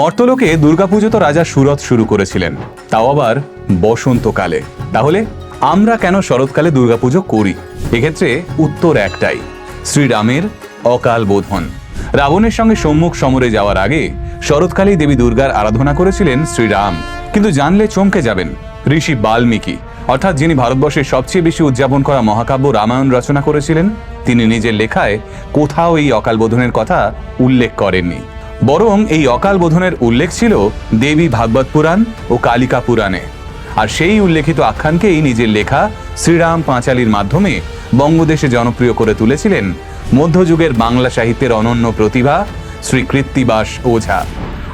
মর্তলোকে দুর্গাপুজো তো রাজা সুরত শুরু করেছিলেন। তাও আবার বসন্তকালে। তাহলে আমরা কেন শরৎকালে দুর্গাপুজো করি? এক্ষেত্রে উত্তর একটাই, শ্রীরামের অকাল বোধন। রাবণের সঙ্গে সম্মুখ সমরে যাওয়ার আগে শরৎকালেই দেবী দুর্গার আরাধনা করেছিলেন শ্রীরাম। কিন্তু জানলে চমকে যাবেন ঋষি বাল্মীকি, অর্থাৎ যিনি ভারতবর্ষের সবচেয়ে বেশি উদযাপন করা মহাকাব্য রামায়ণ রচনা করেছিলেন, তিনি নিজের লেখায় কোথাও এই অকাল বোধনের কথা উল্লেখ করেননি। বরং এই অকাল বোধনের উল্লেখ ছিল দেবী ভাগবত পুরাণ ও কালিকা পুরাণে। আর সেই উল্লেখিত আখ্যানকেই নিজের লেখা শ্রীরাম পাঁচালীর মাধ্যমে বঙ্গদেশে জনপ্রিয় করে তুলেছিলেন মধ্যযুগের বাংলা সাহিত্যের অনন্য প্রতিভা শ্রী কৃত্তিবাস ওঝা।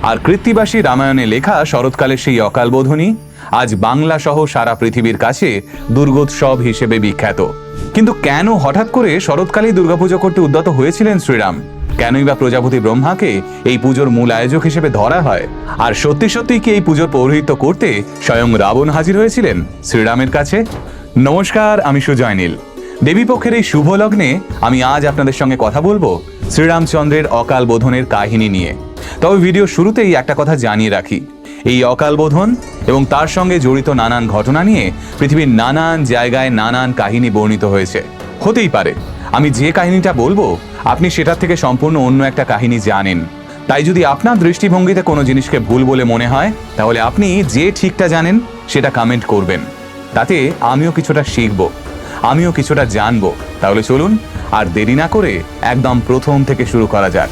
আর কৃত্তিবাসী রামায়ণে লেখা শরৎকালের সেই অকাল বোধনী আজ বাংলা সহ সারা পৃথিবীর কাছে দুর্গোৎসব হিসেবে বিখ্যাত। কিন্তু কেন হঠাৎ করে শরৎকালেই দুর্গাপুজো করতে উদ্যত হয়েছিলেন শ্রীরাম? কেনই বা প্রজাপতি ব্রহ্মাকে এই পুজোর মূল আয়োজক হিসেবে ধরা হয়? আর সত্যি সত্যি কি এই পুজোর পৌরোহিত্য করতে স্বয়ং রাবণ হাজির হয়েছিলেন শ্রীরামের কাছে? নমস্কার, আমি সুজয় নীল দেবীপক্ষের এই শুভ লগ্নে আমি আজ আপনাদের সঙ্গে কথা বলব শ্রীরামচন্দ্রের অকাল বোধনের কাহিনী নিয়ে। তবে ভিডিও শুরুতেই একটা কথা জানিয়ে রাখি। এই অকাল বোধন এবং তার সঙ্গে জড়িত নানান ঘটনা নিয়ে পৃথিবীর নানান জায়গায় নানান কাহিনী বর্ণিত হয়েছে। হতেই পারে। আমি যে কাহিনীটা বলব আপনি সেটার থেকে সম্পূর্ণ অন্য একটা কাহিনী জানেন। তাই যদি আপনার দৃষ্টিভঙ্গিতে কোনো জিনিসকে ভুল বলে মনে হয়, তাহলে আপনি যে ঠিকটা জানেন, সেটা কমেন্ট করবেন। তাতে আমিও কিছুটা শিখব, আমিও কিছুটা জানব। তাহলে চলুন, আর দেরি না করে একদম প্রথম থেকে শুরু করা যাক।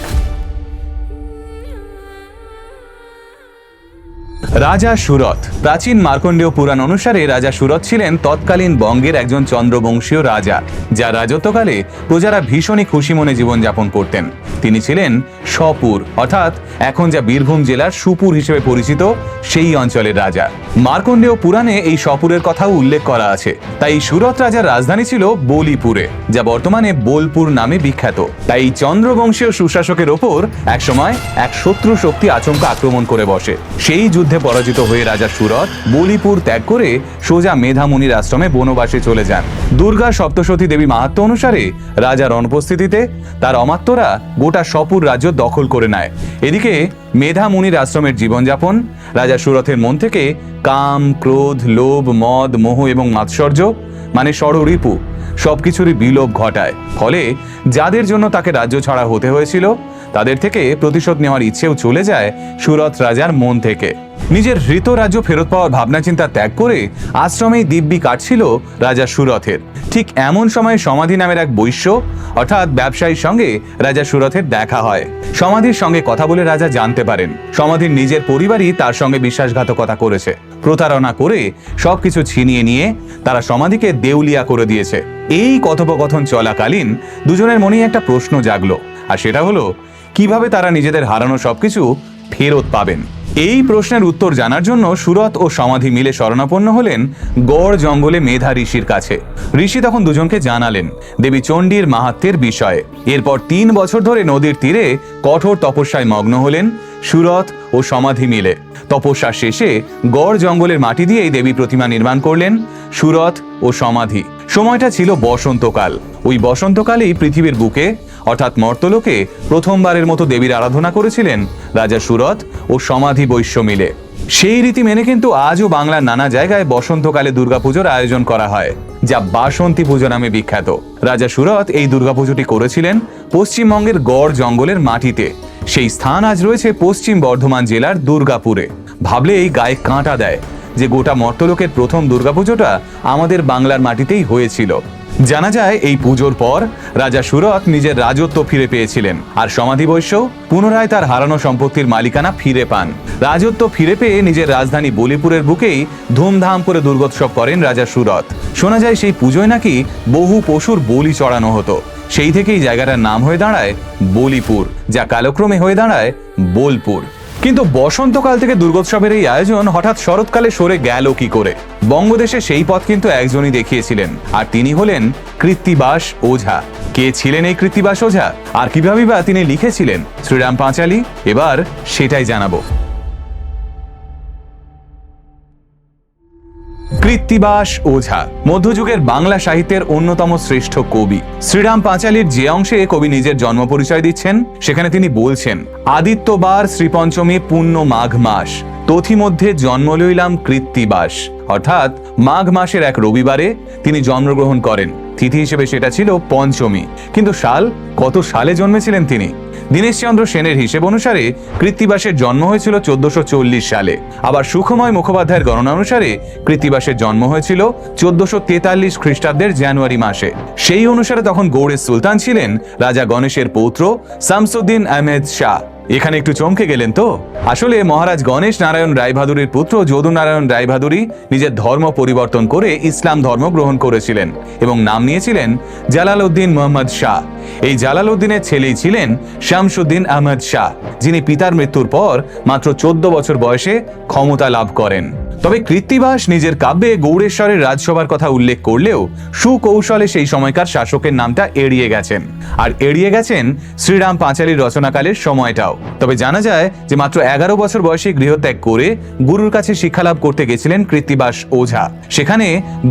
রাজা সুরথ। প্রাচীন মার্কণ্ডীয় পুরাণ অনুসারে রাজা সুরথ ছিলেন তৎকালীন বঙ্গের একজন চন্দ্রবংশীয় রাজা, যা রাজত্বকালে প্রজারা ভীষণই খুশি মনে জীবনযাপন করতেন। তিনি ছিলেন সপুর অর্থাৎ এখন যা বীরভূম জেলার সুপুর হিসেবে পরিচিত, সেই অঞ্চলের রাজা। মার্কণ্ডেয় পুরাণে এই সপুরের কথাও উল্লেখ করা আছে। তাই সুরত রাজার রাজধানী ছিল বলিপুরে, যা বর্তমানে বোলপুর নামে বিখ্যাত। তাই চন্দ্রবংশীয় সুশাসকের ওপর একসময় এক শত্রু শক্তি আচমকা আক্রমণ করে বসে। সেই যুদ্ধে পরাজিত হয়ে রাজা সুরত বলিপুর ত্যাগ করে সোজা মেধামুনির আশ্রমে বনবাসে চলে যান। দুর্গা সপ্তশতী দেবী মাহাত্ম অনুসারে রাজার অনুপস্থিতিতে তার অমাত্যরা গোটা সপুর রাজ্য দখল করে নেয়। এদিকে মেধা মুনির আশ্রমের জীবনযাপন, রাজা সুরথের মন থেকে কাম, ক্রোধ, লোভ, মদ, মোহ এবং মাৎসর্য মানে ষড়রিপু সবকিছুরই বিলোপ ঘটায়। ফলে যাদের জন্য তাকে রাজ্য ছাড়া হতে হয়েছিল তাদের থেকে প্রতিশোধ নেওয়ার ইচ্ছেও চলে যায় সুরত রাজার মন থেকে। নিজের হৃত রাজ্য ফেরত পাওয়ার ভাবনা চিন্তা ত্যাগ করে আশ্রমেই দিব্যি কাটছিল রাজা সুরথের। ঠিক এমন সময় সমাধি নামের এক বৈশ্য, অর্থাৎ ব্যবসায়ীর সঙ্গে রাজা সুরথের দেখা হয়। সমাধির সঙ্গে কথা বলে রাজা জানতে পারেন, সমাধির নিজের পরিবারই তার সঙ্গে বিশ্বাসঘাতকতা করেছে। প্রতারণা করে সবকিছু ছিনিয়ে নিয়ে তারা সমাধিকে দেউলিয়া করে দিয়েছে। এই কথোপকথন চলাকালীন দুজনের মনেই একটা প্রশ্ন জাগলো, আর সেটা হলো কীভাবে তারা নিজেদের হারানো সবকিছু ফেরত পাবেন? এই প্রশ্নের উত্তর জানার জন্য সুরত ও সমাধি মিলে শরণাপন্ন হলেন গড় জঙ্গলে মেধা ঋষির কাছে। ঋষি তখন দুজনকে জানালেন দেবী চণ্ডীর মাহাত্মের বিষয়ে। এরপর তিন বছর ধরে নদীর তীরে কঠোর তপস্যায় মগ্ন হলেন সুরত ও সমাধি মিলে। তপস্যা শেষে গড় জঙ্গলের মাটি দিয়েই দেবী প্রতিমা নির্মাণ করলেন সুরত ও সমাধি। সময়টা ছিল বসন্তকাল। ওই বসন্তকালেই পৃথিবীর বুকে অর্থাৎ মর্তলোকে প্রথমবারের মতো দেবীর আরাধনা করেছিলেন রাজা সুরত ও সমাধি বৈশ্য মিলে। সেই রীতি মেনে কিন্তু আজও বাংলার নানা জায়গায় বসন্তকালে দুর্গাপুজোর আয়োজন করা হয়, যা বাসন্তী পুজো নামে বিখ্যাত। রাজা সুরত এই দুর্গাপুজোটি করেছিলেন পশ্চিমবঙ্গের গড় জঙ্গলের মাটিতে। সেই স্থান আজ রয়েছে পশ্চিম বর্ধমান জেলার দুর্গাপুরে। ভাবলে এই গায়ে কাঁটা দেয় যে গোটা মর্তলোকের প্রথম দুর্গাপুজোটা আমাদের বাংলার মাটিতেই হয়েছিল। জানা যায়, এই পুজোর পর রাজা সুরত নিজের রাজত্ব ফিরে পেয়েছিলেন আর সমাধি বৈশ্য পুনরায় তার হারানো সম্পত্তির মালিকানা ফিরে পান। রাজত্ব ফিরে পেয়ে নিজের রাজধানী বলিপুরের বুকেই ধুমধাম করে দুর্গোৎসব করেন রাজা সুরত শোনা যায়, সেই পুজোয় নাকি বহু পশুর বলি চড়ানো হতো। সেই থেকেই জায়গাটার নাম হয়ে দাঁড়ায় বলিপুর, যা কালক্রমে হয়ে দাঁড়ায় বোলপুর। কিন্তু বসন্তকাল থেকে দুর্গোৎসবের এই আয়োজন হঠাৎ শরৎকালে সরে গেল কি করে? বঙ্গদেশে সেই পথ কিন্তু একজনই দেখিয়েছিলেন। আর তিনি হলেন কৃত্তিবাস ওঝা। কে ছিলেন এই কৃত্তিবাস ওঝা? আর কীভাবে বা তিনি লিখেছিলেন? শ্রীরাম পাঁচালী, এবার সেটাই জানাব। কৃত্তিবাস ওঝা, মধ্যযুগের বাংলা সাহিত্যের অন্যতম শ্রেষ্ঠ কবি। শ্রীরাম পাঁচালীর যে অংশে কবি নিজের জন্ম পরিচয় দিচ্ছেন, সেখানে তিনি বলছেন, আদিত্যবার শ্রীপঞ্চমী পূর্ণ মাঘ মাস তথি মধ্যে জন্ম লইলাম কৃত্তিবাস অর্থাৎ মাঘ মাসের এক রবিবারে তিনি জন্মগ্রহণ করেন। তিথি হিসেবে সেটা ছিল পঞ্চমী। কিন্তু সাল, কত সালে জন্মেছিলেন তিনি? দীনেশচন্দ্র সেনের হিসেব অনুসারে কৃত্তিবাসের জন্ম হয়েছিল চোদ্দশো সালে। আবার সুখময় মুখোপাধ্যায়ের গণনা অনুসারে কৃত্তিবাসের জন্ম হয়েছিল চোদ্দশো তেতাল্লিশ খ্রিস্টাব্দের জানুয়ারি মাসে। সেই অনুসারে তখন গৌড়ের সুলতান ছিলেন রাজা গণেশের পৌত্র শামসুদ্দিন আহমেদ শাহ। এখানে একটু চমকে গেলেন তো? আসলে মহারাজ গণেশ নারায়ণ রায়বাহাদুরের পুত্র যদুনারায়ণ রায়বাহাদুরী নিজের ধর্ম পরিবর্তন করে ইসলাম ধর্ম গ্রহণ করেছিলেন এবং নাম নিয়েছিলেন জালাল উদ্দিন মোহাম্মদ শাহ। এই জালাল উদ্দিনের ছেলেই ছিলেন শামসুদ্দিন আহমদ শাহ, যিনি পিতার মৃত্যুর পর মাত্র চোদ্দ বছর বয়সে ক্ষমতা লাভ করেন। তবে কৃত্তিবাস নিজের কাব্যে গৌড়েশ্বরের রাজসভার কথা উল্লেখ করলেও সুকৌশলে সেই সময়কার শাসকের নামটা এড়িয়ে গেছেন। আর এড়িয়ে গেছেন শ্রীরাম পাঁচালীর রচনাকালের সময়টাও। তবে জানা যায় যে মাত্র এগারো বছর বয়সে গৃহত্যাগ করে গুরুর কাছে শিক্ষালাভ করতে গেছিলেন কৃত্তিবাস ওঝা। সেখানে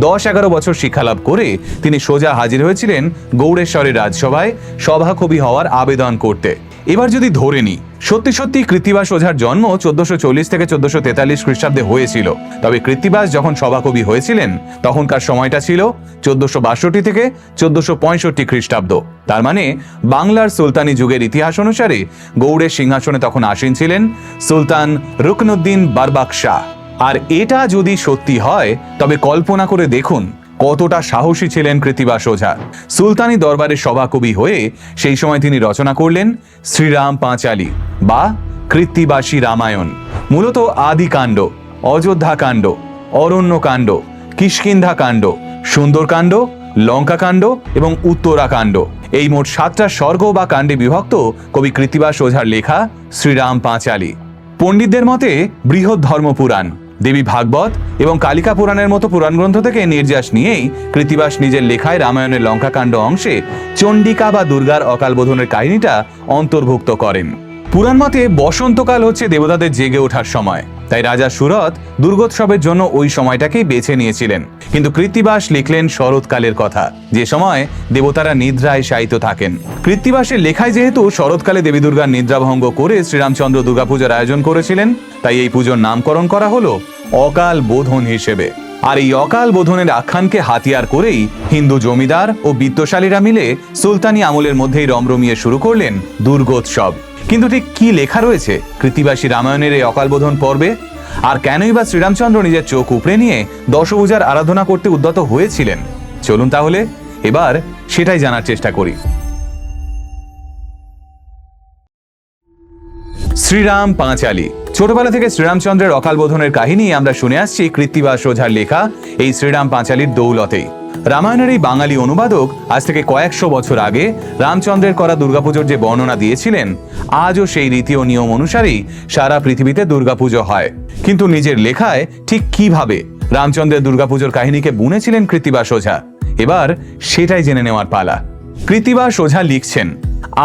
দশ এগারো বছর শিক্ষালাভ করে তিনি সোজা হাজির হয়েছিলেন গৌড়েশ্বরের রাজসভায় সভাকবি হওয়ার আবেদন করতে। এবার যদি ধরে নিই সত্যি সত্যি কৃত্তিবাস ওঝার জন্ম চোদ্দশো চল্লিশ থেকে চোদ্দশো তেতাল্লিশ খ্রিস্টাব্দে হয়েছিল। তবে কৃত্তিবাস যখন সভাকবি হয়েছিলেন, তখনকার সময়টা ছিল চোদ্দশো বাষট্টি থেকে চোদ্দশো পঁয়ষট্টি খ্রিস্টাব্দ। তার মানে বাংলার সুলতানি যুগের ইতিহাস অনুসারে গৌড়ের সিংহাসনে তখন আসীন ছিলেন সুলতান রুকনুদ্দিন বারবাক শাহ আর এটা যদি সত্যি হয়, তবে কল্পনা করে দেখুন কতটা সাহসী ছিলেন কৃতিবাস ওঝা সুলতানি দরবারের সভাকবি হয়ে সেই সময় তিনি রচনা করলেন শ্রীরাম পাঁচালী বা কৃত্তিবাসী রামায়ণ। মূলত আদিকাণ্ড অযোধ্যাকাণ্ড অরণ্যকাণ্ড কিষ্কিন্ধা কাণ্ড সুন্দরকাণ্ড লঙ্কাকাণ্ড এবং উত্তরাকাণ্ড এই মোট সাতটা স্বর্গ বা কাণ্ডে বিভক্ত কবি কৃত্তিবাস ওঝার লেখা শ্রীরাম পাঁচালী। পণ্ডিতদের মতে বৃহৎ ধর্মপুরাণ। দেবী ভাগবত এবং কালিকা পুরাণের মতো পুরাণ গ্রন্থ থেকে নির্যাস নিয়েই কৃতিবাস নিজের লেখায় রামায়ণের লঙ্কাকাণ্ড অংশে চণ্ডিকা বা দুর্গার অকাল বোধনের কাহিনীটা অন্তর্ভুক্ত করেন। পুরাণ মতে বসন্তকাল হচ্ছে দেবতাদের জেগে ওঠার সময়। তাই রাজা সুরত দুর্গোৎসবের জন্য ওই সময়টাকেই বেছে নিয়েছিলেন। কিন্তু কৃত্তিবাস লিখলেন শরৎকালের কথা। যে সময় দেবতারা নিদ্রায় শায়িত থাকেন। কৃত্তিবাসের লেখায় যেহেতু শরৎকালে দেবী দুর্গার নিদ্রাভঙ্গ করে শ্রীরামচন্দ্র দুর্গাপূজার আয়োজন করেছিলেন, তাই এই পুজোর নামকরণ করা হলো অকাল বোধন হিসেবে। আর এই অকাল বোধনের আখ্যানকে হাতিয়ার করেই হিন্দু জমিদার ও বিত্তশালীরা মিলে সুলতানি আমলের মধ্যেই রমরমিয়ে শুরু করলেন দুর্গোৎসব। কিন্তু ঠিক কি লেখা রয়েছে? কৃতিবাসী রামায়ণের এই অকালবোধন পর্বে? আর কেনই বা শ্রীরামচন্দ্র নিজের চোখ উপড়ে নিয়ে দশভূজার আরাধনা করতে উদ্যত হয়েছিলেন? চলুন তাহলে, এবার সেটাই জানার চেষ্টা করি। শ্রীরাম পাঁচালী। ছোটবেলা থেকে শ্রীরামচন্দ্রের অকালবোধনের কাহিনী আমরা শুনে আসছি কৃত্তিবাস ওঝার লেখা, এই শ্রীরাম পাঁচালীর দৌলতেই। রামায়ণের এই বাঙালি অনুবাদক আজ থেকে কয়েকশো বছর আগে রামচন্দ্রের করা দুর্গাপুজোর যে বর্ণনা দিয়েছিলেন, আজও সেই রীতি ও নিয়ম অনুসারেই সারা পৃথিবীতে দুর্গাপুজো হয়। কিন্তু নিজের লেখায় ঠিক কীভাবে রামচন্দ্রের দুর্গাপুজোর কাহিনীকে বুনেছিলেন কৃত্তিবাস ওঝা এবার সেটাই জেনে নেওয়ার পালা। কৃত্তিবাস ওঝা লিখছেন,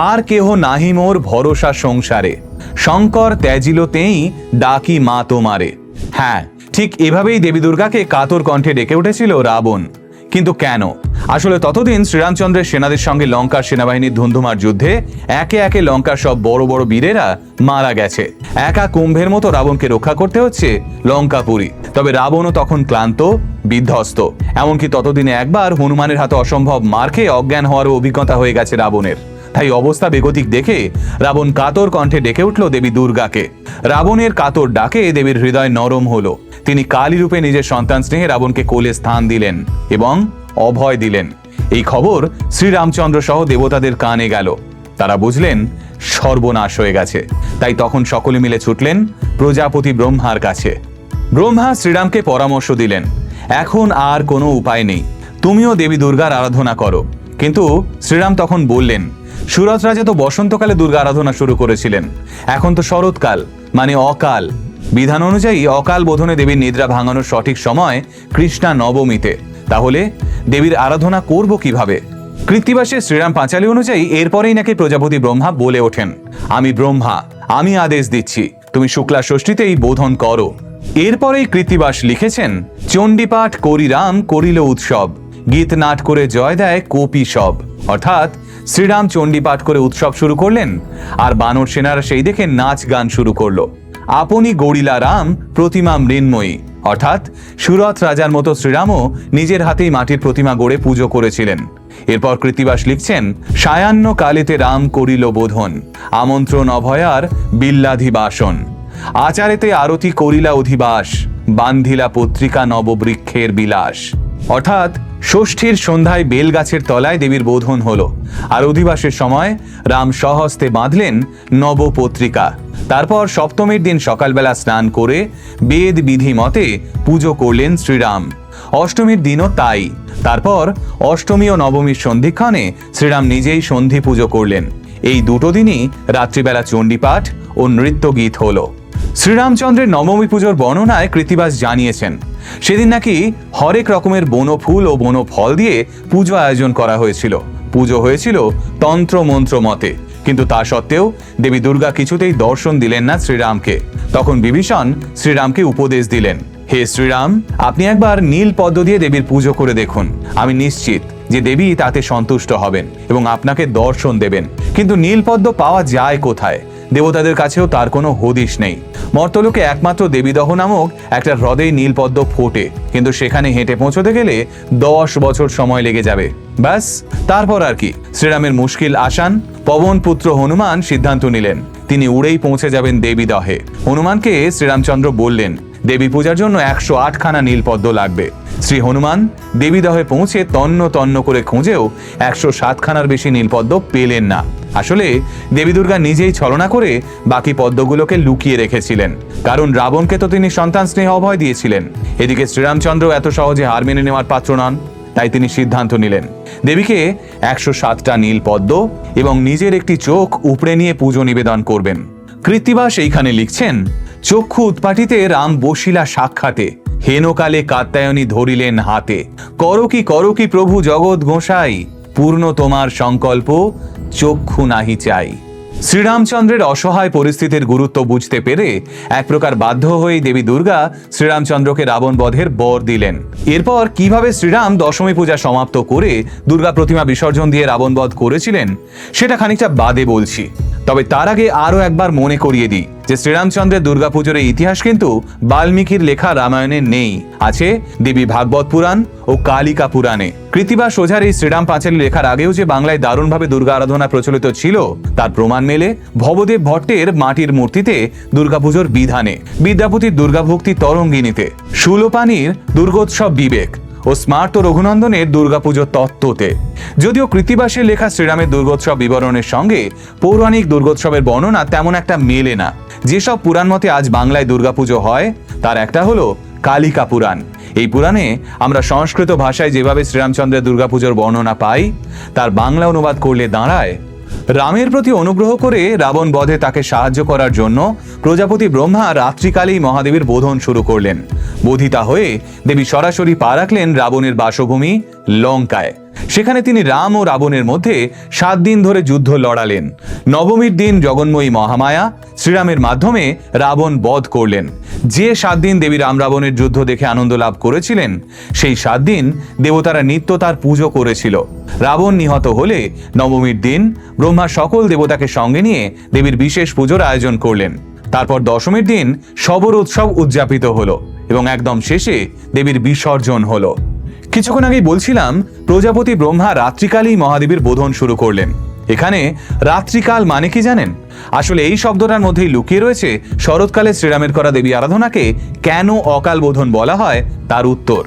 আর কেহ নাহি মোর ভরসা সংসারে, শঙ্কর ত্যাজিলতেই ডাকি মা তোমারে। হ্যাঁ ঠিক এভাবেই দেবী দুর্গাকে কাতর কণ্ঠে ডেকে উঠেছিল রাবণ। কিন্তু কেন? আসলে ততদিন শ্রীরামচন্দ্রের সেনাদের সঙ্গে লঙ্কার সেনাবাহিনীর ধুন্ধুমার যুদ্ধে একে একে লঙ্কার সব বড় বড় বীরেরা মারা গেছে। একা কুম্ভের মতো রাবণকে রক্ষা করতে হচ্ছে লঙ্কাপুরী। তবে রাবণও তখন ক্লান্ত, বিধ্বস্ত। এমনকি ততদিনে একবার হনুমানের হাতে অসম্ভব মার খেয়ে অজ্ঞান হওয়ারও অভিজ্ঞতা হয়ে গেছে রাবণের। তাই অবস্থা বেগতিক দেখে রাবণ কাতর কণ্ঠে ডেকে উঠল দেবী দুর্গাকে। রাবণের কাতর ডাকে দেবীর হৃদয় নরম হলো। তিনি কালী রূপে নিজের সন্তান স্নেহে রাবণকে কোলে স্থান দিলেন এবং অভয় দিলেন। এই খবর শ্রীরামচন্দ্র সহ দেবতাদের কানে গেল। তারা বুঝলেন, সর্বনাশ হয়ে গেছে। তাই তখন সকলে মিলে ছুটলেন প্রজাপতি ব্রহ্মার কাছে। ব্রহ্মা শ্রীরামকে পরামর্শ দিলেন, এখন আর কোনো উপায় নেই। তুমিও দেবী দুর্গার আরাধনা করো। কিন্তু শ্রীরাম তখন বললেন সুরত রাজা তো বসন্তকালে দুর্গা আরাধনা শুরু করেছিলেন। এখন তো শরৎকাল মানে অকাল। বিধান অনুযায়ী অকাল বোধনে দেবীর নিদ্রা ভাঙানোর সঠিক সময় কৃষ্ণা নবমীতে। তাহলে দেবীর আরাধনা করব কীভাবে? কৃত্তিবাসে শ্রীরাম পাঁচালী অনুযায়ী এরপরেই নাকি প্রজাপতি ব্রহ্মা বলে ওঠেন, আমি ব্রহ্মা, আমি আদেশ দিচ্ছি, তুমি শুক্লা ষষ্ঠীতেই বোধন করো। এরপরেই কৃত্তিবাস লিখেছেন, চণ্ডীপাঠ করি রাম, করিল উৎসব, গীত নাট করে জয় দেয় কোপি সব। অর্থাৎ শ্রীরাম চণ্ডীপাঠ করে উৎসব শুরু করলেন, আর বানর সেনারা সেই দেখে নাচ গান শুরু করল। আপনি গড়িলা রাম প্রতিমা মৃন্ময়ী। অর্থাৎ সুরত রাজার মতো শ্রীরামও নিজের হাতেই মাটির প্রতিমা গড়ে পুজো করেছিলেন। এরপর কৃতিবাস লিখছেন, সায়ান্ন কালেতে রাম করিল বোধন, আমন্ত্রণ অভয়ার বিল্লাধিবাসন। আচারেতে আরতি করিলা অধিবাস, বান্ধিলা পত্রিকা নববৃক্ষের বিলাস। অর্থাৎ ষষ্ঠীর সন্ধ্যায় বেলগাছের তলায় দেবীর বোধন হল। আর অধিবাসের সময় রাম সহস্তে বাঁধলেন নবপত্রিকা। তারপর সপ্তমীর দিন সকালবেলা স্নান করে বেদ বিধি মতে পুজো করলেন শ্রীরাম। অষ্টমীর দিনও তাই। তারপর অষ্টমী ও নবমীর সন্ধিক্ষণে শ্রীরাম নিজেই সন্ধি পুজো করলেন। এই দুটো দিনই রাত্রিবেলা চণ্ডীপাঠ ও নৃত্য গীত হলো। শ্রীরামচন্দ্রের নবমী পুজোর বর্ণনায় কৃতিবাস জানিয়েছেন। সেদিন নাকি হরেক রকমের বন ফুল ও বন ফল দিয়ে পুজো আয়োজন করা হয়েছিল। পুজো হয়েছিল তন্ত্র মন্ত্র মতে। কিন্তু তা সত্ত্বেও দেবী দুর্গা কিছুতেই দর্শন দিলেন না শ্রীরামকে। তখন বিভীষণ শ্রীরামকে উপদেশ দিলেন, হে শ্রীরাম, আপনি একবার নীল পদ্ম দিয়ে দেবীর পুজো করে দেখুন। আমি নিশ্চিত যে দেবী তাতে সন্তুষ্ট হবেন এবং আপনাকে দর্শন দেবেন। কিন্তু নীলপদ্ম পাওয়া যায় কোথায়? দেবতাদের কাছেও তার কোনো হদিশ নেই। মর্তলোকে একমাত্র দেবীদহ নামক একটা হ্রদেই নীলপদ্ম ফোটে, কিন্তু সেখানে হেঁটে পৌঁছতে গেলে দশ বছর সময় লেগে যাবে। ব্যাস, তারপর আর কি। শ্রীরামের মুশকিল আসান পবন পুত্র হনুমান সিদ্ধান্ত নিলেন। তিনি উড়েই পৌঁছে যাবেন দেবীদহে। হনুমানকে শ্রীরামচন্দ্র বললেন দেবী পূজার জন্য একশো আটখানা নীলপদ্ম লাগবে। শ্রী হনুমান দেবীদহে পৌঁছে তন্ন তন্ন করে খুঁজেও একশো সাতখানার বেশি নীলপদ্ম পেলেন না। আসলে দেবী দুর্গা নিজেই ছলনা করে বাকি পদ্মগুলোকে লুকিয়ে রেখেছিলেন। কারণ রাবণকে তো তিনি সন্তান স্নেহ অভয় দিয়েছিলেন। এদিকে শ্রীরামচন্দ্র এত সহজে হার মেনে নেওয়ার পাত্র নন, তাই তিনি সিদ্ধান্ত নিলেন। দেবীকে একশো সাতটা নীল পদ্ম এবং নিজের একটি চোখ উপড়ে নিয়ে পুজো নিবেদন করবেন। কৃত্তিবাস এইখানে লিখছেন চক্ষু উৎপাটিতে রাম বসিলা সাক্ষাতে। হেনকালে কাত্যায়নী ধরিলেন হাতে। করো কি করো কি প্রভু জগৎ গোসাই? পূর্ণ তোমার সংকল্প, চক্ষু নাহি চাই। শ্রীরামচন্দ্রের অসহায় পরিস্থিতির গুরুত্ব বুঝতে পেরে এক প্রকার বাধ্য হয়ে দেবী দুর্গা শ্রীরামচন্দ্রকে রাবণ বধের বর দিলেন। এরপর কীভাবে শ্রীরাম দশমী পূজা সমাপ্ত করে দুর্গা প্রতিমা বিসর্জন দিয়ে রাবণ বধ করেছিলেন, সেটা খানিকটা বাদে বলছি। তবে তার আগে আরও একবার মনে করিয়ে দিই যে শ্রীরামচন্দ্রের দুর্গাপুজোর ইতিহাস কিন্তু বাল্মীকির লেখা রামায়ণে নেই। আছে দেবী ভাগবত পুরাণ ও কালিকা পুরাণে। কৃতিবা সোজার এই শ্রীরাম পাঁচালী লেখার আগেও যে বাংলায় দারুণভাবে দুর্গা আরাধনা প্রচলিত ছিল, তার প্রমাণ মেলে ভবদেব ভট্টের মাটির মূর্তিতে দুর্গাপুজোর বিধানে বিদ্যাপতির দুর্গাভক্তি তরঙ্গিনীতে। সুলোপানির দুর্গোৎসব বিবেক। ও স্মার্ট ও রঘুনন্দনের দুর্গাপুজো তত্ত্বতে। যদিও কৃতিবাসের লেখা শ্রীরামের দুর্গোৎসব বিবরণের সঙ্গে পৌরাণিক দুর্গোৎসবের বর্ণনা তেমন একটা মেলে না। যেসব পুরাণ মতে আজ বাংলায় দুর্গাপুজো হয়, তার একটা হলো কালিকা পুরাণ। এই পুরাণে আমরা সংস্কৃত ভাষায় যেভাবে শ্রীরামচন্দ্রের দুর্গাপুজোর বর্ণনা পাই, তার বাংলা অনুবাদ করলে দাঁড়ায় রামের প্রতি অনুগ্রহ করে রাবণ বধে তাকে সাহায্য করার জন্য প্রজাপতি ব্রহ্মা রাত্রিকালেই মহাদেবের বোধন শুরু করলেন। বোধিতা হয়ে দেবী সরাসরি পা রাখলেন রাবণের বাসভূমি লঙ্কায়। সেখানে তিনি রাম ও রাবণের মধ্যে সাত দিন ধরে যুদ্ধ লড়ালেন। নবমীর দিন জগন্ময়ী মহামায়া শ্রীরামের মাধ্যমে রাবণ বধ করলেন। যে সাত দিন দেবী রাম রাবণের যুদ্ধ দেখে আনন্দ লাভ করেছিলেন, সেই সাত দিন দেবতারা নিত্য তার পুজো করেছিল। রাবণ নিহত হলে নবমীর দিন ব্রহ্মা সকল দেবতাকে সঙ্গে নিয়ে দেবীর বিশেষ পুজোর আয়োজন করলেন। তারপর দশমীর দিন শবর উৎসব উদযাপিত হলো এবং একদম শেষে দেবীর বিসর্জন হলো। কিছুক্ষণ আগেই বলছিলাম, প্রজাপতি ব্রহ্মা রাত্রিকালেই মহাদেবীর বোধন শুরু করলেন। এখানে রাত্রিকাল মানে কি জানেন? আসলে এই শব্দটার মধ্যেই লুকিয়ে রয়েছে শরৎকালে শ্রীরামের করা দেবী আরাধনাকে কেন অকাল বোধন বলা হয় তার উত্তর।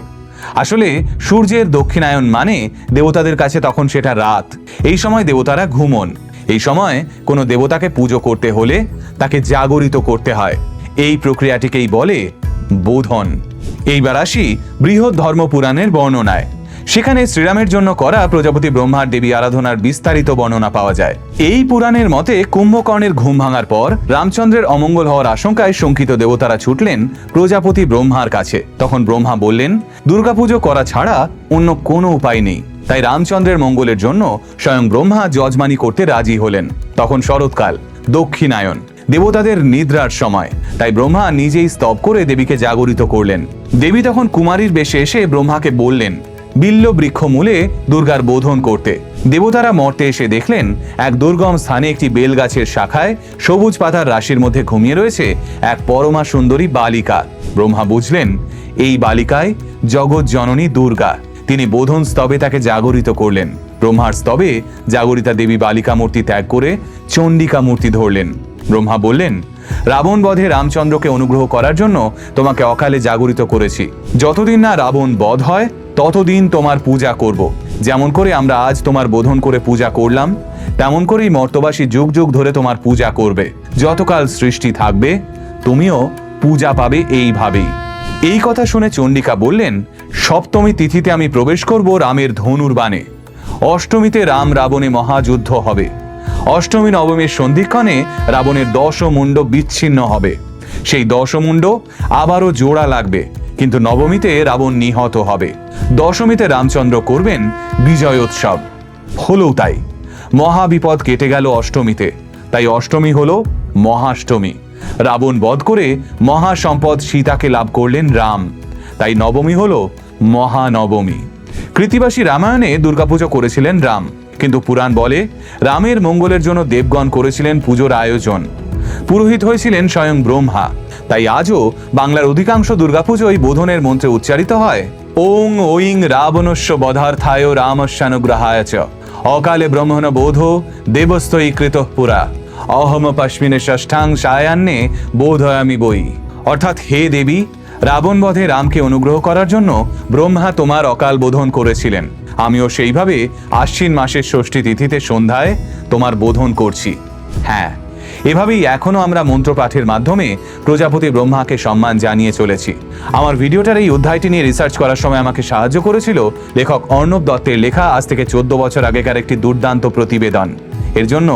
আসলে সূর্যের দক্ষিণায়ন মানে দেবতাদের কাছে তখন সেটা রাত। এই সময় দেবতারা ঘুমন। এই সময় কোনো দেবতাকে পুজো করতে হলে তাকে জাগরিত করতে হয়। এই প্রক্রিয়াটিকেই বলে বোধন। এইবার আসি বৃহৎ ধর্ম পুরাণের বর্ণনায়। সেখানে শ্রীরামের জন্য করা প্রজাপতি ব্রহ্মার দেবী আরাধনার বিস্তারিত বর্ণনা পাওয়া যায়। এই পুরাণের মতে কুম্ভকর্ণের ঘুম ভাঙার পর রামচন্দ্রের অমঙ্গল হওয়ার আশঙ্কায় শঙ্কিত দেবতারা ছুটলেন প্রজাপতি ব্রহ্মার কাছে। তখন ব্রহ্মা বললেন, দুর্গাপুজো করা ছাড়া অন্য কোনো উপায় নেই। তাই রামচন্দ্রের মঙ্গলের জন্য স্বয়ং ব্রহ্মা যজমানি করতে রাজি হলেন। তখন শরৎকাল, দক্ষিণায়ন। দেবতাদের নিদ্রার সময়। তাই ব্রহ্মা নিজেই স্তব করে দেবীকে জাগরিত করলেন। দেবী তখন কুমারীর বেশে এসে ব্রহ্মাকে বললেন, বিল্ল বৃক্ষ মূলে দুর্গার বোধন করতে। দেবতারা মর্তে এসে দেখলেন, এক দুর্গম স্থানে একটি বেল গাছের শাখায় সবুজ পাতার রাশির মধ্যে ঘুমিয়ে রয়েছে এক পরমা সুন্দরী বালিকা। ব্রহ্মা বুঝলেন, এই বালিকায় জগৎ জননী দুর্গা। তিনি বোধন স্তবে তাকে জাগরিত করলেন। ব্রহ্মার স্তবে জাগরিতা দেবী বালিকা মূর্তি ত্যাগ করে চণ্ডিকা মূর্তি ধরলেন। ব্রহ্মা বললেন, রাবণ বধে রামচন্দ্রকে অনুগ্রহ করার জন্য তোমাকে অকালে জাগরিত করেছি। যতদিন না রাবণ বধ হয়, ততদিন তোমার পূজা করব। যেমন করে আমরা আজ তোমার বোধন করে পূজা করলাম, তেমন করেই মর্তবাসী যুগ যুগ ধরে তোমার পূজা করবে। যতকাল সৃষ্টি থাকবে, তুমিও পূজা পাবে এইভাবেই। এই কথা শুনে চণ্ডিকা বললেন, সপ্তমী তিথিতে আমি প্রবেশ করব রামের ধনুর বাণে অষ্টমীতে রাম রাবণে মহাযুদ্ধ হবে। অষ্টমী নবমীর সন্ধিক্ষণে রাবণের দশমুণ্ড বিচ্ছিন্ন হবে। সেই দশমুণ্ড আবারও জোড়া লাগবে, কিন্তু নবমীতে রাবণ নিহত হবে। দশমীতে রামচন্দ্র করবেন বিজয়োৎসব হলেও তাই, মহাবিপদ কেটে গেল অষ্টমীতে। তাই অষ্টমী হল মহাষ্টমী। রাবণ বধ করে মহাসম্পদ সীতাকে লাভ করলেন রাম। তাই নবমী হল মহানবমী। কৃতিবাসী রামায়ণে দুর্গাপুজো করেছিলেন রাম। কিন্তু পুরাণ বলে, রামের মঙ্গলের জন্য দেবগণ করেছিলেন পুজোর আয়োজন। পুরোহিত হয়েছিলেন স্বয়ং ব্রহ্মা। তাই আজও বাংলার অধিকাংশ দুর্গাপুজোই বোধনের মন্ত্রে উচ্চারিত হয়। ওং ঐং রাবণস্য বধার্থায় রামস্যানুগ্রহায় চ। অকালে ব্রহ্মণ বোধ দেবস্তয়ী কৃত পুরা। অহম পশ্মিনে ষষ্ঠাং সায়ান্নে বোধয়ামি বই অর্থাৎ হে দেবী, রাবণ বধে রামকে অনুগ্রহ করার জন্য ব্রহ্মা তোমার অকাল বোধন করেছিলেন। আমিও সেইভাবে আশ্বিন মাসের ষষ্ঠী তিথিতে সন্ধ্যায় তোমার বোধন করছি। হ্যাঁ এভাবেই এখনও আমরা মন্ত্রপাঠের মাধ্যমে প্রজাপতি ব্রহ্মাকে সম্মান জানিয়ে চলেছি। আমার ভিডিওটার এই অধ্যায়টি নিয়ে রিসার্চ করার সময় আমাকে সাহায্য করেছিল লেখক অর্ণব দত্তের লেখা আজ থেকে চোদ্দ বছর আগেকার একটি দুর্দান্ত প্রতিবেদন। এর জন্য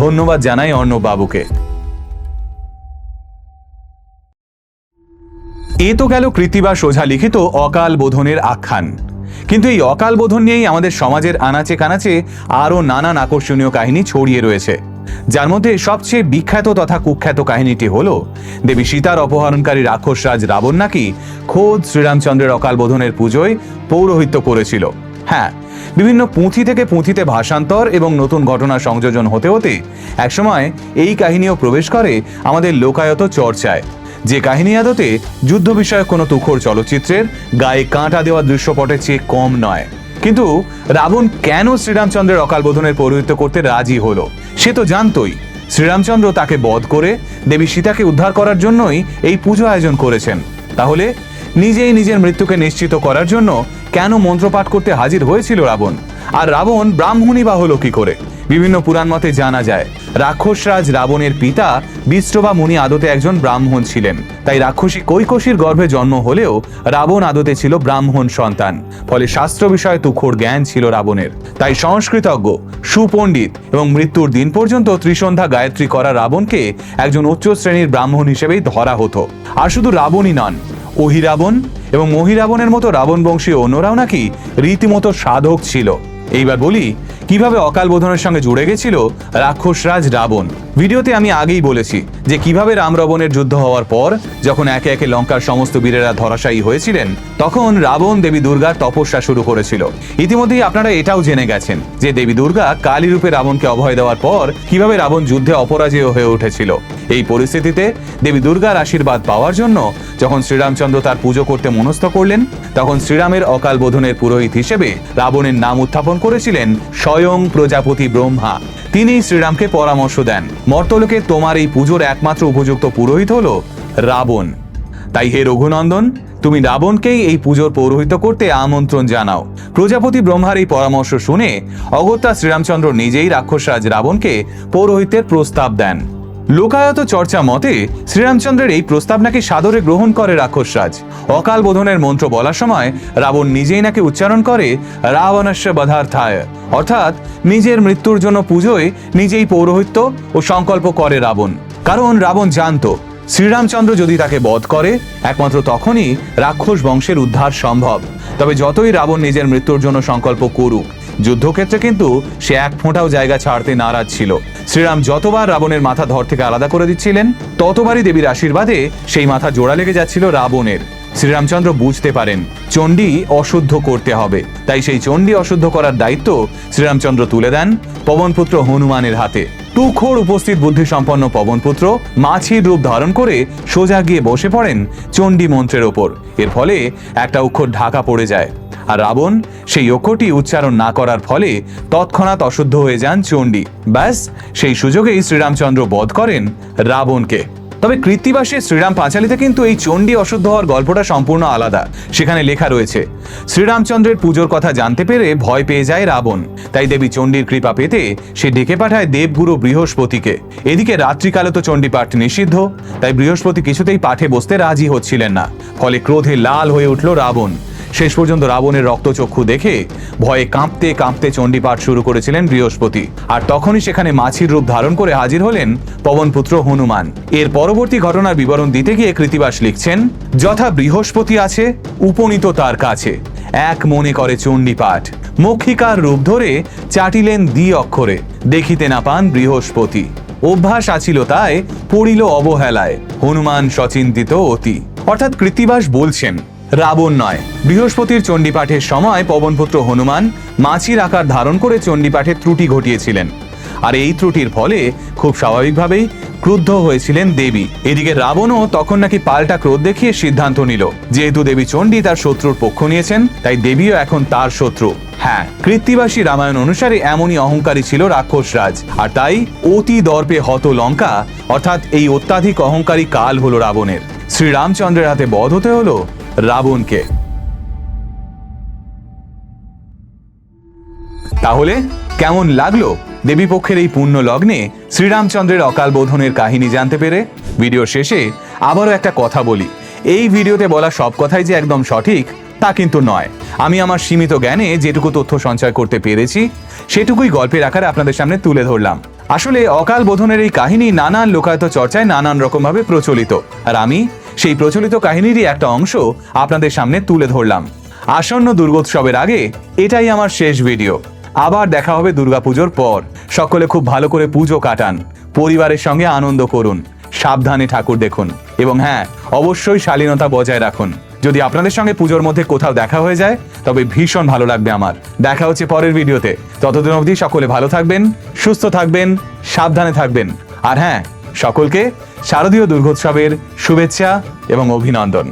ধন্যবাদ জানাই অর্ণব বাবুকে। এ তো গেল কৃতিবা সোজা লিখিত অকাল বোধনের আখ্যান। কিন্তু এই অকাল বোধন নিয়েই আমাদের সমাজের আনাচে কানাচে আরও নানান আকর্ষণীয় কাহিনী ছড়িয়ে রয়েছে। যার মধ্যে সবচেয়ে বিখ্যাত তথা কুখ্যাত কাহিনীটি হল, দেবী সীতার অপহরণকারী রাক্ষস রাজ রাবণ নাকি খোদ শ্রীরামচন্দ্রের অকাল বোধনের পুজোয় পৌরোহিত্য করেছিল। হ্যাঁ বিভিন্ন পুঁথি থেকে পুঁথিতে ভাষান্তর এবং নতুন ঘটনা সংযোজন হতে হতে একসময় এই কাহিনীও প্রবেশ করে আমাদের লোকায়ত চর্চায়। যে কাহিনী আদতে যুদ্ধ বিষয়ক কোনো তুখোর চলচ্চিত্রের গায়ে কাঁটা দেওয়া দৃশ্যপটের চেয়ে কম নয়। কিন্তু রাবণ কেন শ্রীরামচন্দ্রের অকাল বোধনের পৌরোহিত্য করতে রাজি হলো, সে তো জানতই। শ্রীরামচন্দ্র তাকে বধ করে দেবী সীতাকে উদ্ধার করার জন্যই এই পুজো আয়োজন করেছেন। তাহলে নিজেই নিজের মৃত্যুকে নিশ্চিত করার জন্য কেন মন্ত্রপাঠ করতে হাজির হয়েছিল রাবণ? আর রাবণ ব্রাহ্মণী বা হলো কি করে? বিভিন্ন পুরাণ মতে জানা যায় রাক্ষসরাজ রাবণের পিতা বিষ্টবা মুনি আদতে একজন ব্রাহ্মণ ছিলেন। তাই রাক্ষসী কৈকশীর গর্ভে জন্ম হলেও রাবণ আদতে ছিল ব্রাহ্মণ সন্তান। ফলে শাস্ত্র বিষয়ে তুখোর জ্ঞান ছিল রাবণের। তাই সংস্কৃতজ্ঞ, সুপণ্ডিত এবং মৃত্যুর দিন পর্যন্ত ত্রিসন্ধ্যা গায়ত্রী করা রাবণকে একজন উচ্চ শ্রেণির ব্রাহ্মণ হিসেবেই ধরা হতো। আর শুধু রাবণই নন, অহিরাবণ এবং মহিরাবণের মতো রাবণ বংশী অন্যরাও নাকি রীতিমতো সাধক ছিল। এইবার বলি কীভাবে অকাল বোধনের সঙ্গে জুড়ে গেছিল রাক্ষসরাজ রাবণ? ভিডিওতে আমি আগেই বলেছি যে কীভাবে রাম রাবণের যুদ্ধ হওয়ার পর, যখন একে একে লঙ্কার সমস্ত বীরেরা ধরাশায়ী হয়েছিলেন, তখন রাবণ দেবী দুর্গার তপস্যা শুরু করেছিল। ইতিমধ্যেই আপনারা এটাও জেনে গেছেন যে দেবী দুর্গা কালী রূপে রাবণকে অভয় দেওয়ার পর কীভাবে রাবণ যুদ্ধে অপরাজেয় হয়ে উঠেছিল। এই পরিস্থিতিতে দেবী দুর্গার আশীর্বাদ পাওয়ার জন্য যখন শ্রীরামচন্দ্র তার পুজো করতে মনস্থ করলেন, তখন শ্রীরামের অকাল বোধনের পুরোহিত হিসেবে রাবণের নাম উত্থাপন করেছিলেন স্বয়ং প্রজাপতি ব্রহ্মা। তিনি শ্রীরামকে পরামর্শ দেন, মর্তলোকে তোমার এই পুজোর একমাত্র উপযুক্ত পুরোহিত হল রাবণ। তাই হে রঘুনন্দন, তুমি রাবণকেই এই পুজোর পৌরোহিত করতে আমন্ত্রণ জানাও। প্রজাপতি ব্রহ্মার এই পরামর্শ শুনে অগত্যা শ্রীরামচন্দ্র নিজেই রাক্ষসরাজ রাবণকে পৌরোহিত্যের প্রস্তাব দেন। লোকায়ত চর্চা মতে, শ্রীরামচন্দ্রের এই প্রস্তাব নাকি সাদরে গ্রহণ করে রাক্ষসরাজ। অকাল বোধনের মন্ত্র বলার সময় রাবণ নিজেই নাকি উচ্চারণ করে, রাবণস্য বধার্থায়। অর্থাৎ নিজের মৃত্যুর জন্য পুজোয় নিজেই পৌরোহিত্য ও সংকল্প করে রাবণ। কারণ রাবণ জানত, শ্রীরামচন্দ্র যদি তাকে বধ করে, একমাত্র তখনই রাক্ষস বংশের উদ্ধার সম্ভব। তবে যতই রাবণ নিজের মৃত্যুর জন্য সংকল্প করুক যুদ্ধক্ষেত্রে কিন্তু সে এক ফোঁটাও জায়গা ছাড়তে নারাজ ছিল। শ্রীরাম যতবার রাবণের মাথা ধর থেকে আলাদা করে দিচ্ছিলেন, ততবারই দেবীর আশীর্বাদে সেই মাথা জোড়া লেগে যাচ্ছিল রাবণের। শ্রীরামচন্দ্র বুঝতে পারেন, চণ্ডী অশুদ্ধ করতে হবে। তাই সেই চণ্ডী অশুদ্ধ করার দায়িত্ব শ্রীরামচন্দ্র তুলে দেন পবনপুত্র হনুমানের হাতে। তুখোর উপস্থিত বুদ্ধিসম্পন্ন পবনপুত্র মাছির রূপ ধারণ করে সোজা গিয়ে বসে পড়েন চণ্ডী মন্ত্রের ওপর। এর ফলে একটা অক্ষর ঢাকা পড়ে যায়। আর রাবণ সেই অক্ষরটি উচ্চারণ না করার ফলে তৎক্ষণাৎ অশুদ্ধ হয়ে যান চণ্ডী। ব্যাস, সেই সুযোগেই শ্রীরামচন্দ্র বধ করেন রাবণকে। তবে কৃত্তিবাসে শ্রীরাম পাঁচালিতে কিন্তু এই চণ্ডী অশুদ্ধ হওয়ার গল্পটা সম্পূর্ণ আলাদা। সেখানে লেখা রয়েছে, শ্রীরামচন্দ্রের পুজোর কথা জানতে পেরে ভয় পেয়ে যায় রাবণ। তাই দেবী চণ্ডীর কৃপা পেতে সে ডেকে পাঠায় দেবগুরু বৃহস্পতিকে। এদিকে রাত্রিকালে তো চণ্ডী পাঠ নিষিদ্ধ, তাই বৃহস্পতি কিছুতেই পাঠে বসতে রাজি হচ্ছিলেন না। ফলে ক্রোধে লাল হয়ে উঠল রাবণ। শেষ পর্যন্ত রাবণের রক্তচক্ষু দেখে ভয়ে কাঁপতে কাঁপতে চণ্ডীপাঠ শুরু করেছিলেন বৃহস্পতি। আর তখনই সেখানে মাছির রূপ ধারণ করে হাজির হলেন পবনপুত্র হনুমান। এর পরবর্তী ঘটনার বিবরণ দিতে গিয়ে কৃতিবাস লিখছেন, যথা বৃহস্পতি আছে, উপনীত তার কাছে। এক মনে করে চণ্ডীপাঠ। মক্ষিকার রূপ ধরে চাটিলেন দ্বি অক্ষরে। দেখিতে না পান বৃহস্পতি। অভ্যাস আছিল তাই পড়িল অবহেলায়। হনুমান সচিন্তিত অতি। অর্থাৎ কৃতিবাস বলছেন রাবণ নয়। বৃহস্পতির চণ্ডীপাঠের সময় পবনপুত্র হনুমান মাছির আকার ধারণ করে চণ্ডীপাঠের ত্রুটি ঘটিয়েছিলেন। আর এই ত্রুটির ফলে খুব স্বাভাবিকভাবেই ক্রুদ্ধ হয়েছিলেন দেবী। এদিকে রাবণও তখন নাকি পাল্টা ক্রোধ দেখিয়ে সিদ্ধান্ত নিল। যেহেতু দেবী চণ্ডী তার শত্রুর পক্ষ নিয়েছেন, তাই দেবীও এখন তার শত্রু। হ্যাঁ কৃত্তিবাসী রামায়ণ অনুসারে এমনই অহংকারী ছিল রাক্ষস রাজ। আর তাই অতি দর্পে হত লঙ্কা, অর্থাৎ এই অত্যাধিক অহংকারী কাল হলো রাবণের। শ্রীরামচন্দ্রের হাতে বধ হতে হলো রাবণকে। তাহলে, কেমন লাগল দেবীপক্ষের এই পুণ্য লগ্নে শ্রীরামচন্দ্রের অকাল বোধনের কাহিনী জানতে পেরে? ভিডিও শেষে আবারও একটা কথা বলি। এই ভিডিওতে বলা সব কথাই যে একদম সঠিক, তা কিন্তু নয়। আমি আমার সীমিত জ্ঞানে যেটুকু তথ্য সঞ্চয় করতে পেরেছি, সেটুকুই গল্পের আকারে আপনাদের সামনে তুলে ধরলাম। আসলে অকাল বোধনের এই কাহিনী নানান লোকায়ত চর্চায় নানান রকমভাবে প্রচলিত। আর আমি সেই প্রচলিত কাহিনীরই একটা অংশ আপনাদের সামনে তুলে ধরলাম। আসন্ন দুর্গোৎসবের আগে এটাই আমার শেষ ভিডিও। আবার দেখা হবে দুর্গাপুজোর পর। সকলে খুব ভালো করে পুজো কাটান। পরিবারের সঙ্গে আনন্দ করুন। সাবধানে ঠাকুর দেখুন। এবং হ্যাঁ অবশ্যই শালীনতা বজায় রাখুন। যদি আপনাদের সঙ্গে পুজোর মধ্যে কোথাও দেখা হয়ে যায়, তবে ভীষণ ভালো লাগবে আমার। দেখা হচ্ছে পরের ভিডিওতে। ততদিন অবধি সকলে ভালো থাকবেন, সুস্থ থাকবেন, সাবধানে থাকবেন। আর হ্যাঁ সকলকে শারদীয় দুর্গোৎসবের শুভেচ্ছা এবং অভিনন্দন।